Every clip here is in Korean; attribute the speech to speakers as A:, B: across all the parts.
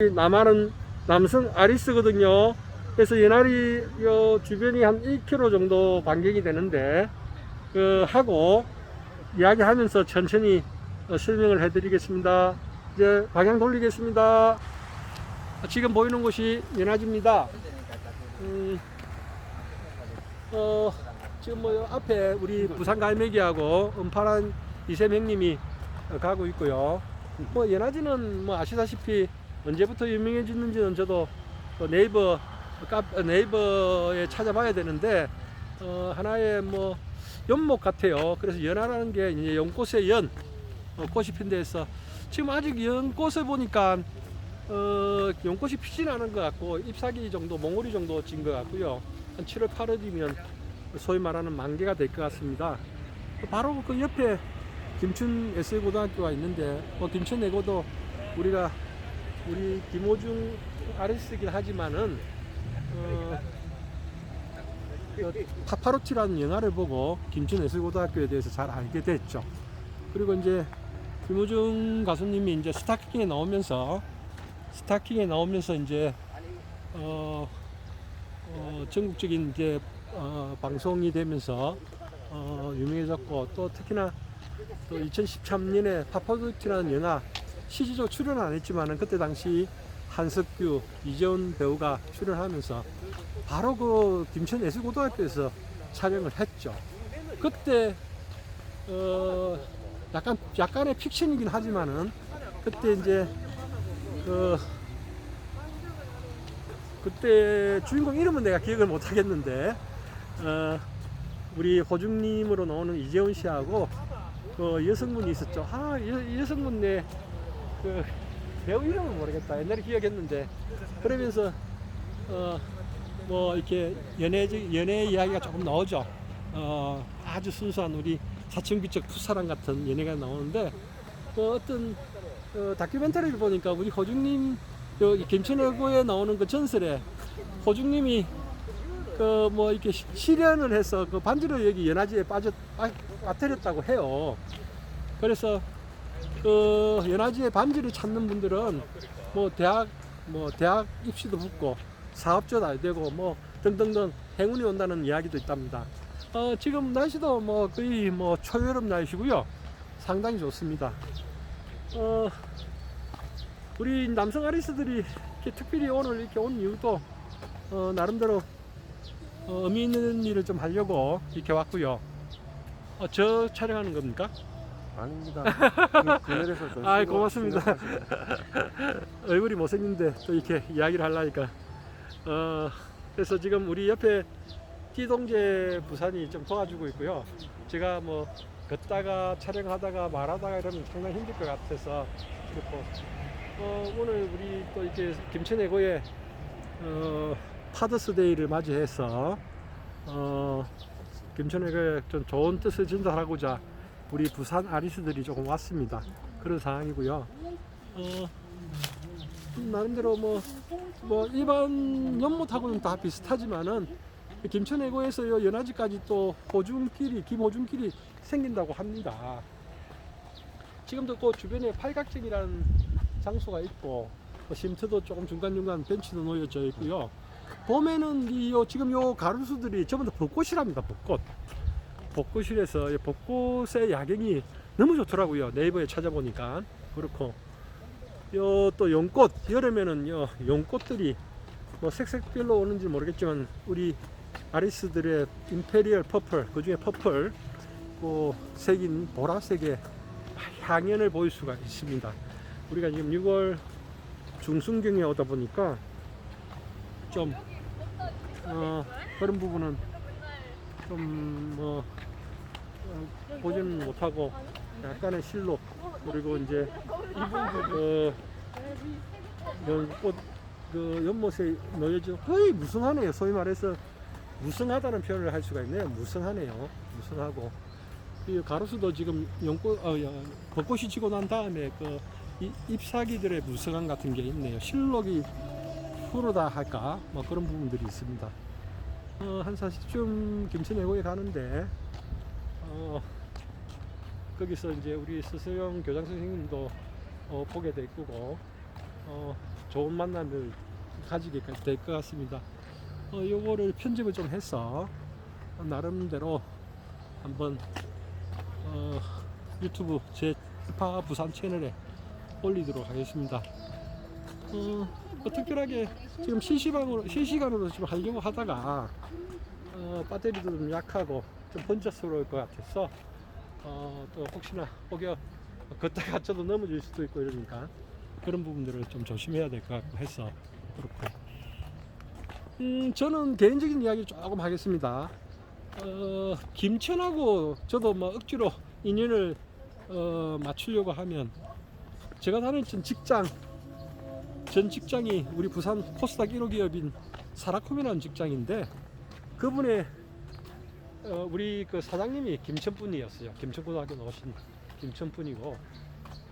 A: 남한은 남성 아리스거든요. 그래서 연알이 요 주변이 한 1km 정도 반경이 되는데 그 하고 이야기하면서 천천히 어, 설명을 해드리겠습니다. 이제 방향 돌리겠습니다. 지금 보이는 곳이 연화지입니다. 음, 어, 지금 뭐 앞에 우리 부산 갈매기하고 은파란 이샘 형님이 어, 가고 있고요. 뭐 연화지는 뭐 아시다시피 언제부터 유명해졌는지는 저도 어, 네이버 카 네이버에 찾아봐야 되는데 어, 하나의 뭐 연목 같아요. 그래서 연화라는 게 이제 연꽃의 연 어, 꽃이 핀 데에서 지금 아직 연꽃을 보니까 어, 연꽃이 피진 않은 것 같고 잎사귀 정도 몽우리 정도 진 것 같고요. 한 7월 8월이면 소위 말하는 만개가 될 것 같습니다. 바로 그 옆에 김춘 S고등학교가 있는데 뭐 김춘 내고도 우리가 우리 김호중 아리스긴 하지만은 어, 그 파파로티라는 영화를 보고 김춘 예술고등학교에 대해서 잘 알게 됐죠. 그리고 이제 김호중 가수님이 이제 스타킹에 나오면서 스타킹에 나오면서 이제 어, 어, 전국적인 이제 어, 방송이 되면서 어, 유명해졌고 또 특히나 또 2013년에 파파로티라는 영화 실질적으로 출연 안 했지만은 그때 당시 한석규, 이재훈 배우가 출연하면서 바로 그 김천 예술고등학교에서 촬영을 했죠. 그때 어 약간 약간의 픽션이긴 하지만은 그때 이제 그 그때 주인공 이름은 내가 기억을 못 하겠는데 어 우리 호중님으로 나오는 이재훈 씨하고 그 여성분이 있었죠. 아, 여, 여성분 내 그 배우 이름은 모르겠다. 옛날에 기억했는데 그러면서 어 뭐 이렇게 연애 연애 이야기가 조금 나오죠. 어 아주 순수한 우리 사춘기적 풋사랑 같은 연애가 나오는데 그 어떤 어, 다큐멘터리를 보니까 우리 호중님 여기 김천여고에 나오는 그 전설에 호중님이 그 뭐 이렇게 시- 실연을 해서 그 반지를 여기 연화지에 빠져 빠, 빠뜨렸다고 해요. 그래서 그 연화지에 반지를 찾는 분들은 뭐 대학 뭐 대학 입시도 붙고 사업자도 안 되고 뭐 등등등 행운이 온다는 이야기도 있답니다. 어, 지금 날씨도 뭐 거의 뭐 초여름 날씨고요. 상당히 좋습니다. 어, 우리 남성 아리스들이 이렇게 특별히 오늘 이렇게 온 이유도 어, 나름대로 어, 의미 있는 일을 좀 하려고 이렇게 왔고요. 어, 저 촬영하는 겁니까?
B: 아닙니다. 그 그늘에서 좀
A: 아이,
B: 쉬고
A: 고맙습니다.
B: 생각하시고.
A: 얼굴이 못생긴데 또 이렇게 이야기를 하려니까 어 그래서 지금 우리 옆에 띠동재 부산이 좀 도와주고 있고요 제가 뭐 걷다가 촬영하다가 말하다가 이러면 상당히 힘들 것 같아서 그렇고 어 오늘 우리 또 이렇게 김천해고에 어 파더스데이를 맞이해서 어 김천해고에 좀 좋은 뜻을 전달하고자 우리 부산 아리스들이 조금 왔습니다 그런 상황이고요 어 나름대로 뭐, 뭐 일반 연못하고는 다 비슷하지만은 김천해고에서 요 연화지까지 또 호중길이 김호중길이 생긴다고 합니다. 지금도 그 주변에 팔각정이라는 장소가 있고 뭐 쉼터도 조금 중간중간 벤치도 놓여져 있고요. 봄에는 이 요 지금 요 가로수들이 전부 다 벚꽃이랍니다. 벚꽃. 벚꽃이라서 이 벚꽃의 야경이 너무 좋더라고요. 네이버에 찾아보니까 그렇고 요 또 연꽃 여름에는 요 연꽃들이 뭐 색색별로 오는지 모르겠지만 우리 아리스들의 임페리얼 퍼플 그 중에 퍼플 그 색인 보라색의 향연을 보일 수가 있습니다. 우리가 지금 6월 중순경에 오다 보니까 좀 어, 그런 부분은 좀뭐 어, 보지는 못하고 약간의 실록 그리고 이제 그 연꽃 그 연못에 놓여져 거의 무성하네요. 소위 말해서 무성하다는 표현을 할 수가 있네요. 무성하네요. 무성하고 이 가로수도 지금 연꽃 어, 여- 벚꽃이 지고 난 다음에 그 이- 잎사귀들의 무성함 같은 게 있네요. 실록이 흐르다 할까 뭐 그런 부분들이 있습니다. 어, 한 40쯤 김천해고에 가는데 어, 거기서 이제 우리 스스용 교장 선생님도 어, 보게 될 거고 어, 좋은 만남을 가지게 될 것 같습니다. 어, 요거를 편집을 좀 해서 나름대로 한번 어, 유튜브 제 파 부산 채널에 올리도록 하겠습니다. 어, 뭐 특별하게 지금 실시간으로 실시간으로 지금 하려고 하다가 어, 배터리도 좀 약하고 좀 번쩍스러울 것 같아서 어, 또 혹시나 혹여 걷다 갇혀도 넘어질 수도 있고 이러니까 그런 부분들을 좀 조심해야 될 것 같고 해서 그렇고 음, 저는 개인적인 이야기 조금 하겠습니다. 어, 김천하고 저도 뭐 억지로 인연을 어, 맞추려고 하면 제가 다니던 직장 전 직장이 우리 부산 코스닥 1호 기업인 사라콤이라는 직장인데 그분의 어, 우리 그 사장님이 김천 분이었어요. 김천고등학교 나오신 김천 분이고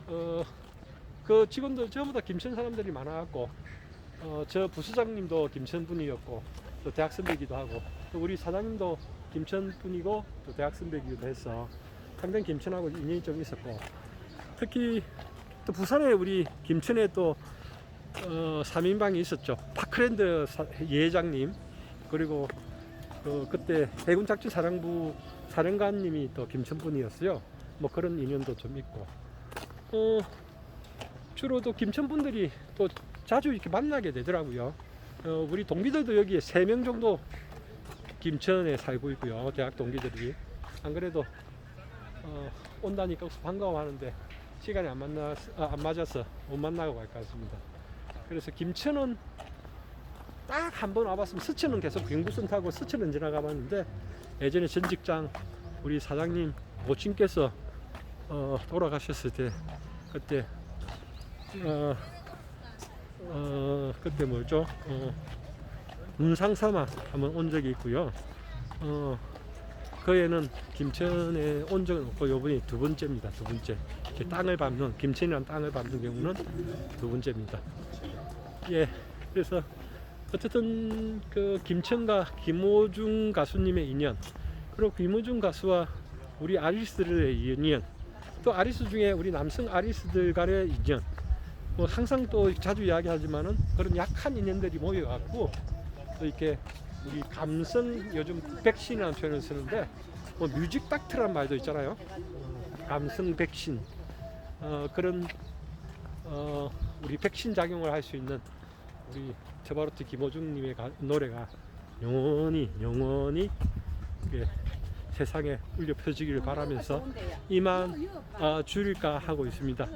A: 어, 그 직원들 전부 다 김천 사람들이 많아갖고 어, 저 부수장님도 김천 분이었고 또 대학 선배기도 하고 또 우리 사장님도 김천 분이고 또 대학 선배기도 해서 상당히 김천하고 인연이 좀 있었고 특히 또 부산에 우리 김천에 또 어, 3인방이 있었죠. 파크랜드 사, 예장님 그리고 어, 그때 해군 작전 사령부 사령관님이 또 김천 분이었어요. 뭐 그런 인연도 좀 있고 어, 주로 또 김천 분들이 또 자주 이렇게 만나게 되더라고요. 어, 우리 동기들도 여기에 세 명 정도 김천에 살고 있고요. 대학 동기들이 안 그래도 어, 온다니까 반가워하는데 시간이 안 만나 아, 안 맞아서 못 만나고 갈 것 같습니다. 그래서 김천은 딱 한 번 와봤으면 스천은 계속 경부선 타고 스천은 지나가봤는데 예전에 전 직장 우리 사장님 모친께서 어, 돌아가셨을 때 그때 어, 어, 그때 뭐죠? 어, 문상삼아 한번 온 적이 있고요. 어, 그에는 김천에 온 적은 없고 요번이 두 번째입니다. 두 번째. 이렇게 땅을 밟는 김천이라는 땅을 밟는 경우는 두 번째입니다. 예, 그래서 어쨌든 그 김천과 김호중 가수님의 인연 그리고 김호중 가수와 우리 아리스들의 인연 또 아리스 중에 우리 남성 아리스들 간의 인연 뭐 항상 또 자주 이야기하지만은 그런 약한 인연들이 모여갖고 또 이렇게 우리 감성 요즘 백신이라는 표현을 쓰는데 뭐 뮤직 닥트라는 말도 있잖아요. 어, 감성 백신 어, 그런 어, 우리 백신 작용을 할 수 있는 우리 저바로티 김호중님의 가- 노래가 영원히 영원히 세상에 울려 펴지기를 바라면서 이만 어, 줄일까 하고 있습니다.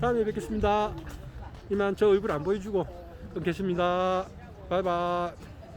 A: 다음에 뵙겠습니다. 이만 저 얼굴 안 보여주고 끊겠습니다. 바이바이.